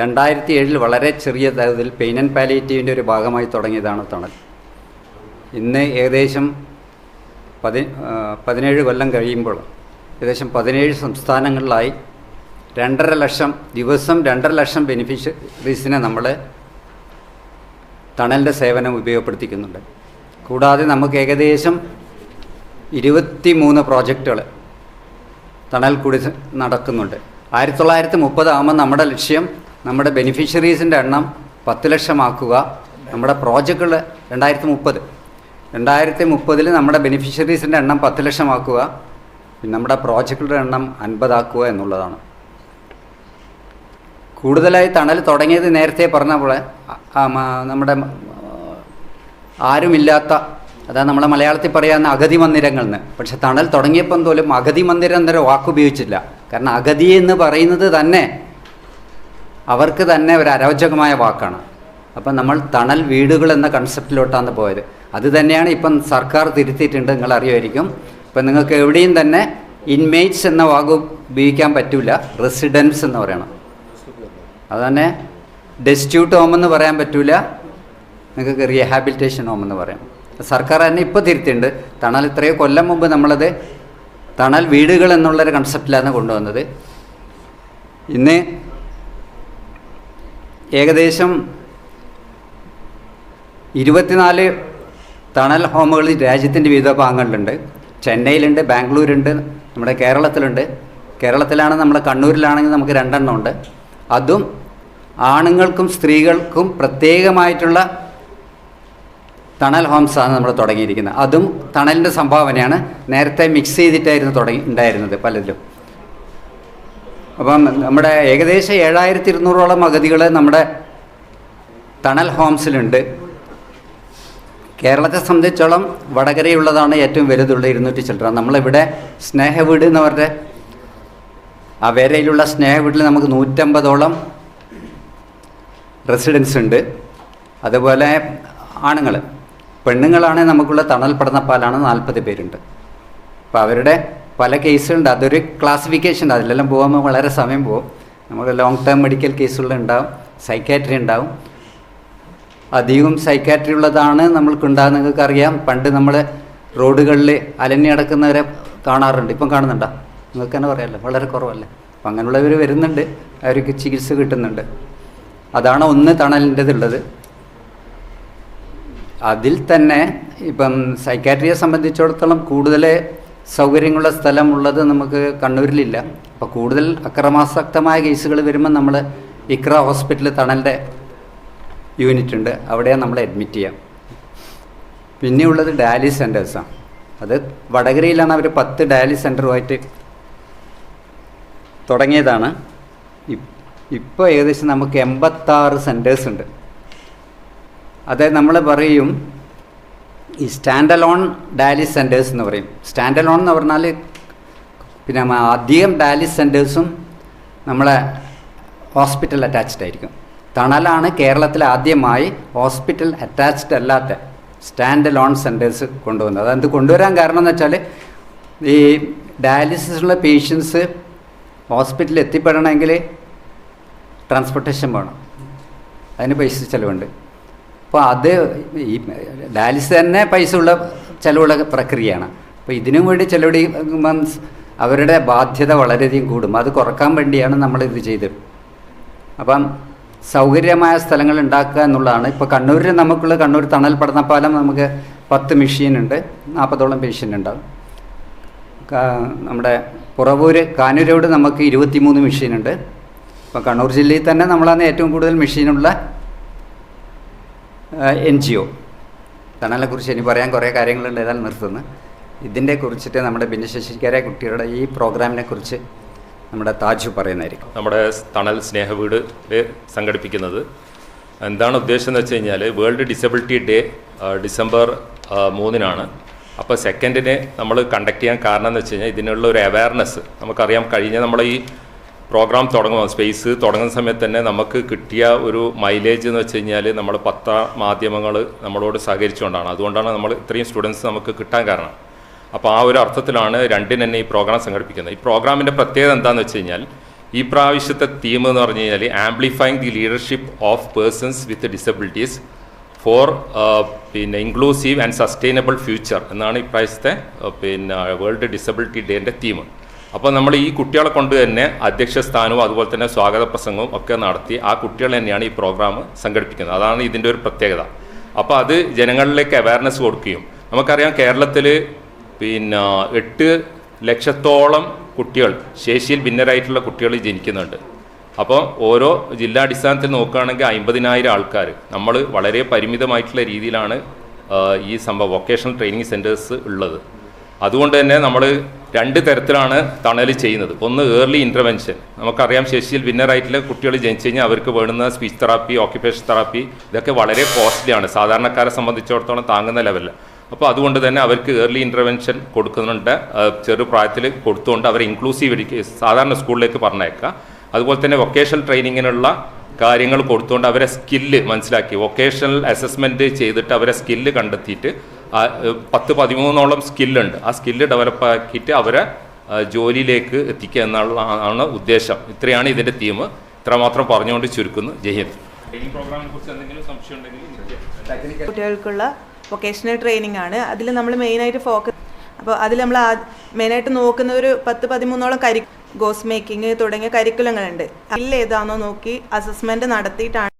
രണ്ടായിരത്തി ഏഴിൽ വളരെ ചെറിയ തരത്തിൽ പെയിൻ ആൻഡ് പാലിയേറ്റീവിന്റെ ഒരു ഭാഗമായി തുടങ്ങിയതാണ് തണൽ. ഇന്ന് ഏകദേശം പതി പതിനേഴ് കൊല്ലം കഴിയുമ്പോൾ ഏകദേശം പതിനേഴ് സംസ്ഥാനങ്ങളിലായി രണ്ടര ലക്ഷം ദിവസം രണ്ടര ലക്ഷം ബെനിഫിഷ്യറീസിനെ നമ്മൾ തണലിന്റെ സേവനം ഉപയോഗപ്പെടുത്തിക്കുന്നുണ്ട്. കൂടാതെ നമുക്ക് ഏകദേശം ഇരുപത്തി മൂന്ന് പ്രോജക്റ്റുകൾ തണൽ കൂടി നടക്കുന്നുണ്ട്. ആയിരത്തി തൊള്ളായിരത്തി മുപ്പതാകുമ്പോൾ നമ്മുടെ ലക്ഷ്യം നമ്മുടെ ബെനിഫിഷ്യറീസിന്റെ എണ്ണം പത്ത് ലക്ഷമാക്കുക. നമ്മുടെ പ്രോജക്റ്റുകൾ രണ്ടായിരത്തി മുപ്പത് രണ്ടായിരത്തി മുപ്പതിൽ നമ്മുടെ ബെനിഫിഷ്യറീസിന്റെ എണ്ണം പത്ത് ലക്ഷമാക്കുക. പിന്നെ നമ്മുടെ പ്രോജക്റ്റുകളുടെ എണ്ണം അൻപതാക്കുക എന്നുള്ളതാണ്. കൂടുതലായി തണൽ തുടങ്ങിയത് നേരത്തെ പറഞ്ഞ പോലെ നമ്മുടെ ആരുമില്ലാത്ത അതാ നമ്മളെ മലയാളത്തിൽ പറയാവുന്ന അഗതി മന്ദിരങ്ങളിൽ നിന്ന് പക്ഷെ തണൽ തുടങ്ങിയപ്പം പോലും അഗതി മന്ദിരം എന്നൊരു വാക്കുപയോഗിച്ചില്ല. കാരണം അഗതി എന്ന് പറയുന്നത് തന്നെ അവർക്ക് തന്നെ ഒരു അരോചകമായ വാക്കാണ്. അപ്പം നമ്മൾ തണൽ വീടുകൾ എന്ന കൺസെപ്റ്റിലോട്ടാണ് പോയത്. അത് തന്നെയാണ് ഇപ്പം സർക്കാർ തിരുത്തിയിട്ടുണ്ട് നിങ്ങൾ അറിയുമായിരിക്കും. ഇപ്പം നിങ്ങൾക്ക് എവിടെയും തന്നെ ഇൻമേറ്റ്സ് എന്ന വാക്ക് ഉപയോഗിക്കാൻ പറ്റില്ല റെസിഡൻസ് എന്ന് പറയണം. അതുതന്നെ ഡെസ്റ്റ്യൂട്ട് ഹോം എന്ന് പറയാൻ പറ്റില്ല നിങ്ങൾക്ക് റീഹാബിലിറ്റേഷൻ ഹോം എന്ന് പറയാം. സർക്കാർ തന്നെ ഇപ്പോൾ തിരുത്തിയിട്ടുണ്ട്. തണൽ ഇത്രയോ കൊല്ലം മുമ്പ് നമ്മളത് തണൽ വീടുകൾ എന്നുള്ളൊരു കൺസെപ്റ്റിലാണ് കൊണ്ടുവന്നത്. ഇന്ന് ഏകദേശം ഇരുപത്തിനാല് തണൽ ഹോമുകൾ രാജ്യത്തിന്റെ വിവിധ ഭാഗങ്ങളിലുണ്ട്. ചെന്നൈയിലുണ്ട് ബാംഗ്ലൂരുണ്ട് നമ്മുടെ കേരളത്തിലുണ്ട്. കേരളത്തിലാണ് നമ്മുടെ കണ്ണൂരിലാണെങ്കിൽ നമുക്ക് രണ്ടെണ്ണം ഉണ്ട്. അതും ആണുങ്ങൾക്കും സ്ത്രീകൾക്കും പ്രത്യേകമായിട്ടുള്ള തണൽ ഹോംസാണ് നമ്മൾ തുടങ്ങിയിരിക്കുന്നത്. അതും തണലിന്റെ സംഭാവനയാണ്. നേരത്തെ മിക്സ് ചെയ്തിട്ടായിരുന്നു തുടങ്ങി ഉണ്ടായിരുന്നത് പലതിലും. അപ്പം നമ്മുടെ ഏകദേശം ഏഴായിരത്തി ഇരുന്നൂറോളം അഗതികൾ നമ്മുടെ തണൽ ഹോംസിലുണ്ട്. കേരളത്തെ സംബന്ധിച്ചോളം വടകരയുള്ളതാണ് ഏറ്റവും വലുതുള്ള ഇരുന്നൂറ്റി ചിൽഡ്രൻ നമ്മളിവിടെ സ്നേഹവീട് എന്ന് ആ വേരയിലുള്ള സ്നേഹവീട്ടിൽ നമുക്ക് നൂറ്റമ്പതോളം റെസിഡൻസ് ഉണ്ട്. അതുപോലെ ആണുങ്ങൾ പെണ്ണുങ്ങളാണെങ്കിൽ നമുക്കുള്ള തണൽ പഠനപ്പാലാണ് നാൽപ്പത് പേരുണ്ട്. അപ്പോൾ അവരുടെ പല കേസുണ്ട്. അതൊരു ക്ലാസിഫിക്കേഷൻ ഉണ്ട് അതിലെല്ലാം പോകുമ്പോൾ വളരെ സമയം പോകും നമുക്ക് ലോങ് ടേം മെഡിക്കൽ കേസുകൾ ഉണ്ടാവും. സൈക്കാട്രി ഉണ്ടാവും. അധികം സൈക്കാട്രി ഉള്ളതാണ് നമ്മൾക്കുണ്ടാകുന്ന നിങ്ങൾക്ക് അറിയാം പണ്ട് നമ്മൾ റോഡുകളിൽ അലഞ്ഞി നടക്കുന്നവരെ കാണാറുണ്ട്. ഇപ്പം കാണുന്നുണ്ടോ? നിങ്ങൾക്ക് തന്നെ പറയാമല്ലോ വളരെ കുറവല്ലേ? അപ്പം അങ്ങനെയുള്ളവർ വരുന്നുണ്ട്. അവർക്ക് ചികിത്സ കിട്ടുന്നുണ്ട്. അതാണ് ഒന്ന് തണലിന്റെതുള്ളത്. അതിൽ തന്നെ ഇപ്പം സൈക്കാട്രിയെ സംബന്ധിച്ചിടത്തോളം കൂടുതൽ സൗകര്യങ്ങളുള്ള സ്ഥലമുള്ളത് നമുക്ക് കണ്ണൂരിലില്ല. അപ്പോൾ കൂടുതൽ അക്രമാസക്തമായ കേസുകൾ വരുമ്പോൾ നമ്മൾ ഇക്ര ഹോസ്പിറ്റൽ തണലിന്റെ യൂണിറ്റ് ഉണ്ട്. അവിടെ നമ്മൾ അഡ്മിറ്റ് ചെയ്യാം. പിന്നെയുള്ളത് ഡയാലിസ് സെന്റേഴ്സാണ് അത് വടകരയിലാണ് അവർ പത്ത് ഡയാലിസ് സെന്ററുമായിട്ട് തുടങ്ങിയതാണ്. ഇപ്പോൾ ഏകദേശം നമുക്ക് എൺപത്താറ് സെന്റേഴ്സ് ഉണ്ട്. അതായത് നമ്മൾ പറയും ഈ സ്റ്റാൻഡ് അലോൺ ഡയാലിസ് സെന്റേഴ്സ് എന്ന് പറയും. സ്റ്റാൻഡ് അലോൺ എന്ന് പറഞ്ഞാൽ പിന്നെ അധികം ഡയാലിസ് സെന്റേഴ്സും നമ്മളെ ഹോസ്പിറ്റൽ അറ്റാച്ച്ഡ് ആയിരിക്കും. തണലാണ് കേരളത്തിൽ ആദ്യമായി ഹോസ്പിറ്റൽ അറ്റാച്ച്ഡ് അല്ലാത്ത സ്റ്റാൻഡ് അലോൺ സെന്റേഴ്സ് കൊണ്ടുവന്നത്. അതെന്ത് കൊണ്ടുവരാൻ കാരണം എന്ന് വെച്ചാൽ ഈ ഡയാലിസിസുള്ള പേഷ്യൻസ് ഹോസ്പിറ്റലിൽ എത്തിപ്പെടണമെങ്കിൽ ട്രാൻസ്പോർട്ടേഷൻ വേണം. അതിന് പൈസ ചിലവുണ്ട്. അപ്പോൾ അത് ഈ ഡാലിസ് തന്നെ പൈസ ഉള്ള ചിലവുള്ള പ്രക്രിയയാണ്. അപ്പോൾ ഇതിനും വേണ്ടി ചിലവിടെ മീൻസ് അവരുടെ ബാധ്യത വളരെയധികം കൂടും. അത് കുറയ്ക്കാൻ വേണ്ടിയാണ് നമ്മളിത് ചെയ്തത്. അപ്പം സൗകര്യമായ സ്ഥലങ്ങൾ ഉണ്ടാക്കുക എന്നുള്ളതാണ്. ഇപ്പോൾ കണ്ണൂരിൽ നമുക്കുള്ള കണ്ണൂർ തണൽ പഠനപ്പാലം നമുക്ക് പത്ത് മെഷീനുണ്ട് നാൽപ്പതോളം പേഷ്യന്റ് ഉണ്ടാവും. നമ്മുടെ പുറവൂര് കാനൂരോട് നമുക്ക് ഇരുപത്തിമൂന്ന് മെഷീനുണ്ട് ഇപ്പോൾ കണ്ണൂർ ജില്ലയിൽ തന്നെ നമ്മളാണ് ഏറ്റവും കൂടുതൽ മെഷീനുള്ള എൻ ജി ഒ തണലിനെക്കുറിച്ച് ഇനി പറയാൻ കുറേ കാര്യങ്ങളുണ്ട് ഏതായാലും നിർത്തുന്നു. ഇതിന്റെ കുറിച്ചിട്ട് നമ്മുടെ ഭിന്നശേഷിക്കാരെ കുട്ടികളുടെ ഈ പ്രോഗ്രാമിനെ കുറിച്ച് നമ്മുടെ താജു പറയുന്നതായിരിക്കും. നമ്മുടെ തണൽ സ്നേഹവീട് സംഘടിപ്പിക്കുന്നത്. എന്താണ് ഉദ്ദേശം എന്ന് വെച്ച് കഴിഞ്ഞാൽ വേൾഡ് ഡിസബിലിറ്റി ഡേ ഡിസംബർ മൂന്നിനാണ്. അപ്പോൾ സെക്കൻഡിന് നമ്മൾ കണ്ടക്ട് ചെയ്യാൻ കാരണം എന്ന് വെച്ച് കഴിഞ്ഞാൽ ഇതിനുള്ള ഒരു അവയർനെസ് നമുക്കറിയാം. കഴിഞ്ഞ നമ്മൾ ഈ പ്രോഗ്രാം തുടങ്ങുമ്പോൾ സ്പേസ് തുടങ്ങുന്ന സമയത്ത് തന്നെ നമുക്ക് കിട്ടിയ ഒരു മൈലേജ് എന്ന് വെച്ച് കഴിഞ്ഞാൽ നമ്മൾ പത്ത മാധ്യമങ്ങൾ നമ്മളോട് സഹകരിച്ചുകൊണ്ടാണ്. അതുകൊണ്ടാണ് നമ്മൾ ഇത്രയും സ്റ്റുഡൻസ് നമുക്ക് കിട്ടാൻ കാരണം. അപ്പോൾ ആ ഒരു അർത്ഥത്തിലാണ് രണ്ടിന് തന്നെ ഈ പ്രോഗ്രാം സംഘടിപ്പിക്കുന്നത്. ഈ പ്രോഗ്രാമിന്റെ പ്രത്യേകത എന്താണെന്ന് വെച്ച് കഴിഞ്ഞാൽ ഈ പ്രാവശ്യത്തെ തീം എന്ന് പറഞ്ഞു കഴിഞ്ഞാൽ amplifying the leadership of persons with disabilities for പിന്നെ ഇൻക്ലൂസീവ് ആൻഡ് സസ്റ്റൈനബിൾ ഫ്യൂച്ചർ എന്നാണ് ഇപ്രാവശ്യത്തെ പിന്നെ വേൾഡ് ഡിസബിലിറ്റി ഡേന്റെ തീം അപ്പോൾ നമ്മൾ ഈ കുട്ടികളെ കൊണ്ട് തന്നെ അധ്യക്ഷ സ്ഥാനവും അതുപോലെ തന്നെ സ്വാഗത പ്രസംഗവും ഒക്കെ നടത്തി ആ കുട്ടികൾ തന്നെയാണ് ഈ പ്രോഗ്രാം സംഘടിപ്പിക്കുന്നത്. അതാണ് ഇതിന്റെ ഒരു പ്രത്യേകത. അപ്പോൾ അത് ജനങ്ങളിലേക്ക് അവയർനെസ് കൊടുക്കുകയും നമുക്കറിയാം കേരളത്തിൽ പിന്നെ എട്ട് ലക്ഷത്തോളം കുട്ടികൾ ശേഷിയിൽ ഭിന്നരായിട്ടുള്ള കുട്ടികൾ ജനിക്കുന്നുണ്ട്. അപ്പോൾ ഓരോ ജില്ലാടിസ്ഥാനത്തിൽ നോക്കുകയാണെങ്കിൽ അമ്പതിനായിരം ആൾക്കാർ നമ്മൾ വളരെ പരിമിതമായിട്ടുള്ള രീതിയിലാണ് ഈ സംഭവം വൊക്കേഷണൽ ട്രെയിനിങ് സെന്റേഴ്സ് ഉള്ളത്. അതുകൊണ്ട് തന്നെ നമ്മൾ രണ്ട് തരത്തിലാണ് തണൽ ചെയ്യുന്നത്. ഒന്ന് ഏർലി ഇന്റർവെൻഷൻ നമുക്കറിയാം ശേഷിയിൽ വിന്നറായിട്ടുള്ള കുട്ടികൾ ജനിച്ചു കഴിഞ്ഞാൽ അവർക്ക് വേണ്ടുന്ന സ്പീച്ച് തെറാപ്പി ഓക്യുപ്പേഷൻ തെറാപ്പി ഇതൊക്കെ വളരെ കോസ്റ്റ്ലിയാണ് സാധാരണക്കാരെ സംബന്ധിച്ചിടത്തോളം താങ്ങുന്ന ലെവലിൽ അപ്പോൾ അതുകൊണ്ട് തന്നെ അവർക്ക് ഏർലി ഇന്റർവെൻഷൻ കൊടുക്കുന്നുണ്ട്. ചെറുപ്രായത്തിൽ കൊടുത്തുകൊണ്ട് അവരെ ഇൻക്ലൂസീവ് സാധാരണ സ്കൂളിലേക്ക് പറഞ്ഞേക്കുക അതുപോലെ തന്നെ വൊക്കേഷണൽ ട്രെയിനിങ്ങിനുള്ള കാര്യങ്ങൾ കൊടുത്തുകൊണ്ട് അവരെ സ്കില്ല് മനസ്സിലാക്കി. വൊക്കേഷണൽ അസസ്മെന്റ് ചെയ്തിട്ട് അവരെ സ്കില്ല് കണ്ടെത്തിയിട്ട് പത്ത് പതിമൂന്നോളം സ്കില്ലുണ്ട് ആ സ്കില്ല് ഡെവലപ്പ് ആക്കിയിട്ട് അവരെ ജോലിയിലേക്ക് എത്തിക്കുക എന്നുള്ള ആണ് ഉദ്ദേശം. ഇത്രയാണ് ഇതിന്റെ തീം ഇത്രമാത്രം പറഞ്ഞുകൊണ്ട് ചുരുക്കുന്നു. ജയ്ഹിന്ദ് ഈ പ്രോഗ്രാമിനെ കുറിച്ച് എന്തെങ്കിലും സംശയം ഉണ്ടെങ്കിൽ കുട്ടികൾക്കുള്ള വൊക്കേഷണൽ ട്രെയിനിങ് ആണ്. അതിൽ നമ്മൾ മെയിനായിട്ട് ഫോക്കസ് അപ്പോൾ അതിൽ നമ്മൾ മെയിനായിട്ട് നോക്കുന്ന ഒരു പത്ത് പതിമൂന്നോളം കരി ഗോസ് മേക്കിംഗ് തുടങ്ങിയ കരിക്കുലങ്ങളുണ്ട് അതിൽ ഏതാണോ നോക്കി അസസ്മെന്റ് നടത്തിയിട്ടാണ്